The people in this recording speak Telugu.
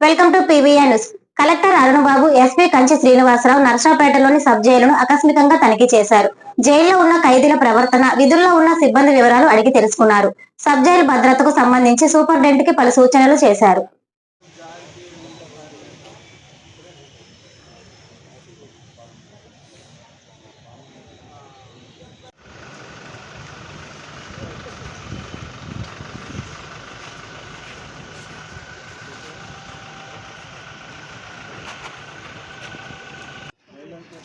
Welcome to PVI news. Collector Arunababu SP Kanchi Srinivasarao నర్సాపేటలోని sub జైలును ఆకస్మికంగా తనిఖీ చేశారు. జైల్లో ఉన్న ఖైదీల ప్రవర్తన విధుల్లో ఉన్న సిబ్బంది వివరాలు అడిగి తెలుసుకున్నారు. సబ్ జైలు భద్రతకు సంబంధించి సూపరింటెండెంట్కి పలు సూచనలు చేశారు.